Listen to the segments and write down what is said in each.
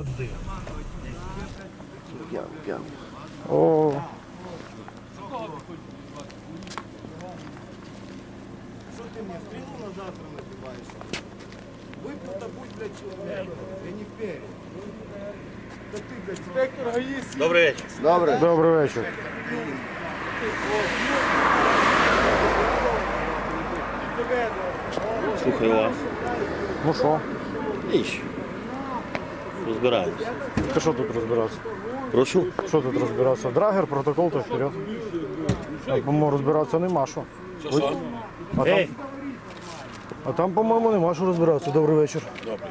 Куди? П'ян, п'ян. О, Що ти мені стрілу на завтра набиваєш? Випив та будь, блядь, чоловіком. Я не перед. Та ти, блядь, спектр ГАІ. Добрий вечір. Добре. добрий вечір. Слухаю вас. Ну що? Іщ. Розбираємось. Ти що тут розбиратися? Прошу. Що тут розбиратися? Драгер, протокол та вперед. Так, по-моєму, розбиратися нема що. Що? А там, а там, по-моєму, нема що розбиратися. Добрий вечір. добрий.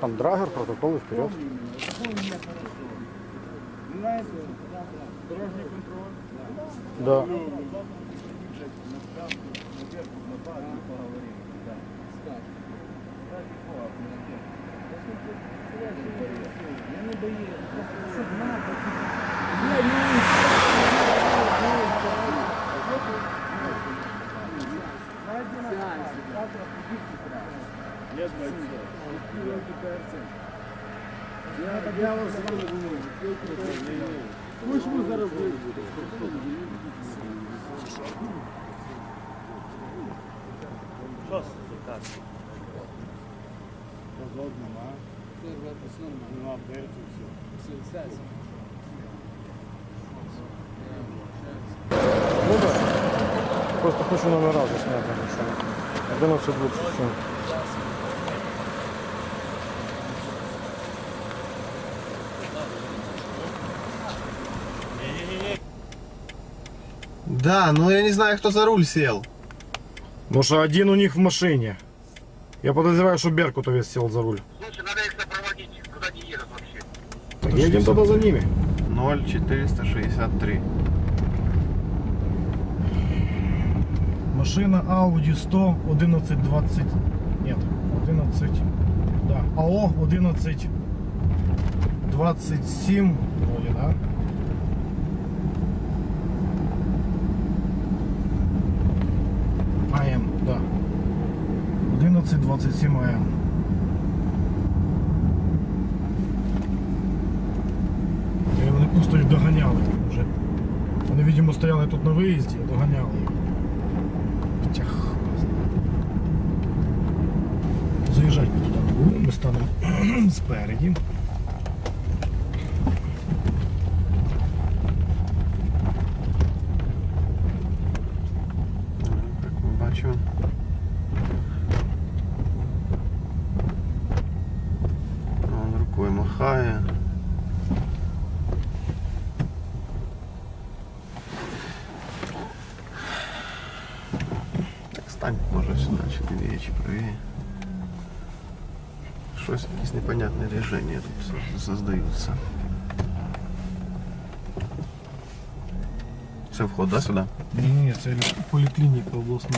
Там драгер, протокол і вперед. Да. Я вас Хоч ми зараз вийдемо. Що це так? Ну да. Просто хочу номера засняти. що 11.27. Да, ну я не знаю, кто за руль сел. Что, один у них в машине. Я подозреваю, что Беркутовец сел за руль. Слушай, надо их сопроводить, куда они едут вообще. Так, едем тогда за ними. 0463. Машина Audi 100 1120. Нет, 11. Да, АО 11 27 вроде, да? 1127 АМ. І вони просто їх доганяли вже. Вони, видимо, стояли тут на виїзді, доганяли їх. Тях. Заїжджати ми туди ми станемо спереді. сюди, чи лівіє, чи правіє. Щось якісь непонятне рішення тут создаються. Це вход, да, сюди? Ні, ні, це поліклініка обласна.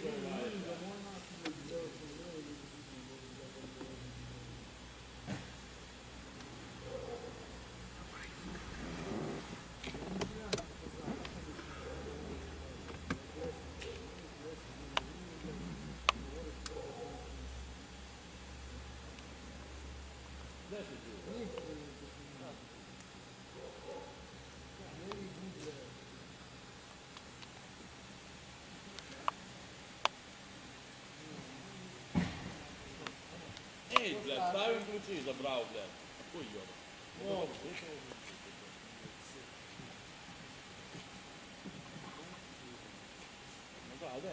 ставим ключі забрав, блядь. Хуй йоба. Ну да, де,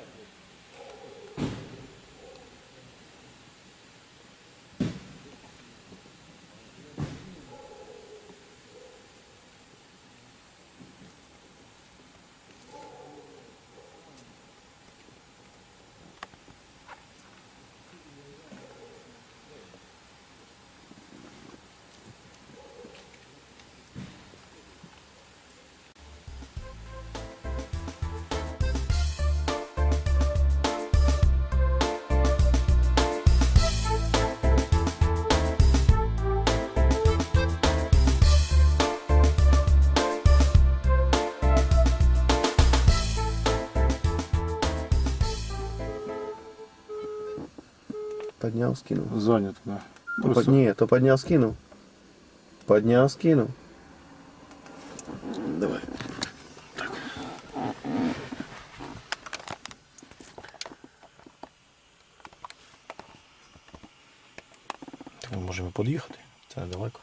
Поднял, скинул. Зайнято, да. То под- Не, то поднял, скинул. Поднял, скинул. Давай. Так ми можемо під'їхати. Це недалеко.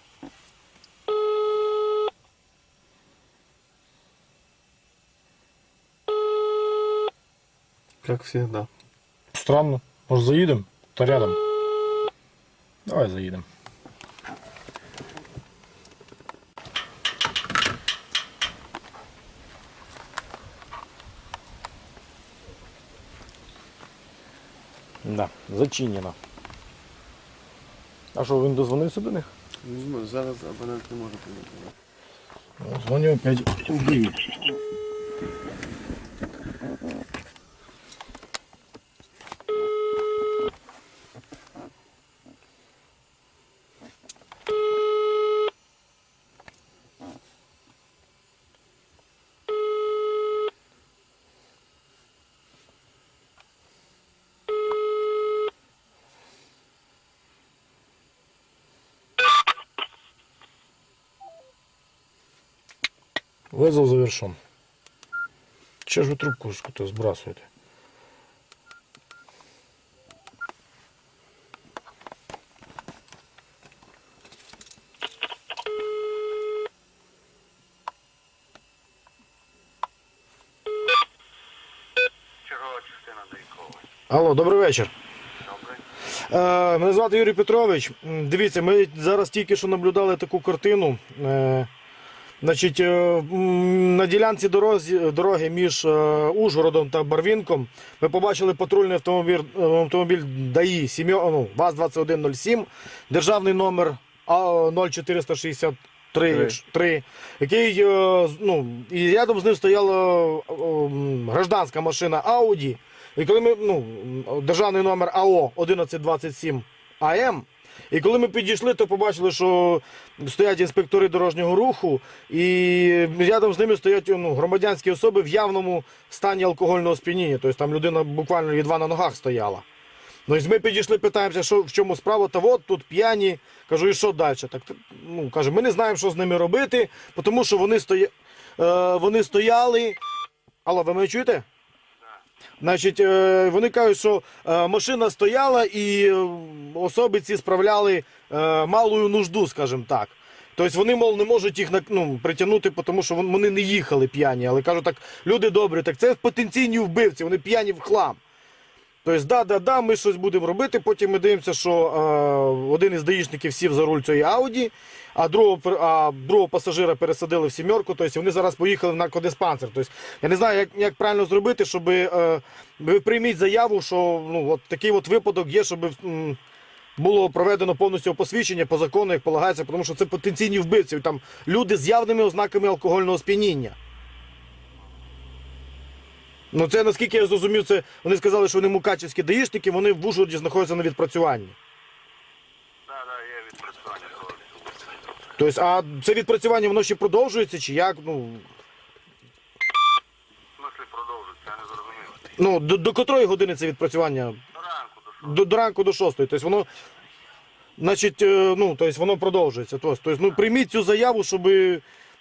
Как всегда. Странно. Може заїдемо? Та рядом. Давай заїдемо. Да, зачинено. А що, він дозвонився до них? Не знаю, зараз абонент не може прийняти. Дзвоню опять в Вызов завершен. Че ж вы трубку то сбрасываете? Чергова частина Дайкова. Алло, добрий вечір. Добре. Е, мене звати Юрій Петрович. М, Дивіться, ми зараз тільки що наблюдали таку картину. Е, значить, е, на ділянці дорозі, дороги між е, Ужгородом та Барвінком ми побачили патрульний автомобіль, е, автомобіль ДАІ ну, ВАЗ-2107, державний номер А 0463, 3, який, ну, і рядом з ним стояла гражданська машина Audi. І коли ми, ну, державний номер АО 1127 АМ. І коли ми підійшли, то побачили, що стоять інспектори дорожнього руху, і рядом з ними стоять ну, громадянські особи в явному стані алкогольного сп'яніння. Тобто там людина буквально едва на ногах стояла. Ну, і ми підійшли, питаємося, що в чому справа, та от тут п'яні. Кажу, і що далі? Так, ну, каже, ми не знаємо, що з ними робити, тому що вони, стоя... е, вони стояли. Алло, ви мене чуєте? Значить, е, вони кажуть, що е, машина стояла і е, особи ці справляли малою нужду, скажімо так. Тобто вони, мол, не можуть їх ну, притягнути, тому що вон- вони не їхали п'яні. Але кажуть, так, люди добрі, так це потенційні вбивці, вони п'яні в хлам. Тобто, да, да, да, ми щось будемо робити. Потім ми дивимося, що е, один із даїшників сів за руль цієї Ауді, а другого, а другого пасажира пересадили в сімерку. Тобто вони зараз поїхали в наркодиспансер. Тобто, я не знаю, як, як правильно зробити, щоб е, ви прийміть заяву, що ну, от такий от випадок є, щоб м, було проведено повністю посвідчення по закону, як полагається, тому що це потенційні вбивці. Там люди з явними ознаками алкогольного сп'яніння. Ну це наскільки я зрозумів, це вони сказали, що вони мукачівські даїшники, вони в Ужгороді знаходяться на відпрацюванні. Так, так, є відпрацювання. Тобто, а це відпрацювання воно ще продовжується, чи як? Ну, В смислі продовжується, я не зрозумів. ну до, до котрої години це відпрацювання? До ранку до що? До, до ранку до шостої. Тобто воно, значить, е, ну, тобто воно продовжується. Тобто, тобто, ну, прийміть цю заяву, щоб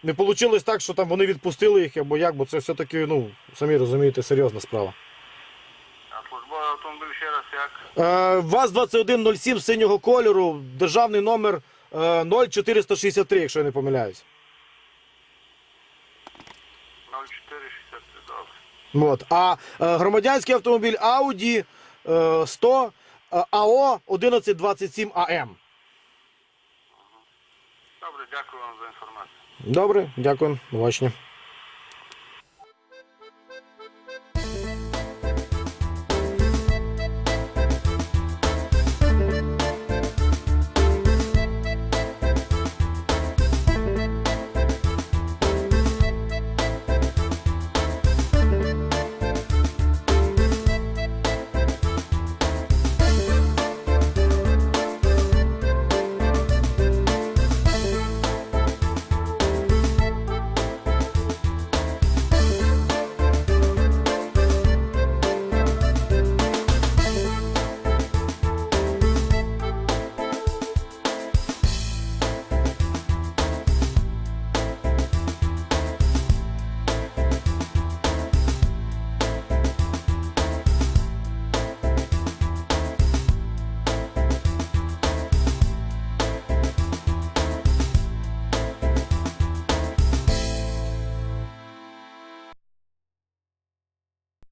не вийшло так, що там вони відпустили їх, або як, бо це все-таки, ну, самі розумієте, серйозна справа. А службовий автомобіль ще раз як? Е, ВАЗ-2107 синього кольору, державний номер е, 0463, якщо я не помиляюсь. 0463, добре. От. А е, громадянський автомобіль Audi е, 100 е, АО 1127 АМ. Добре, дякую вам за інформацію. Добре, дякую. Побачення.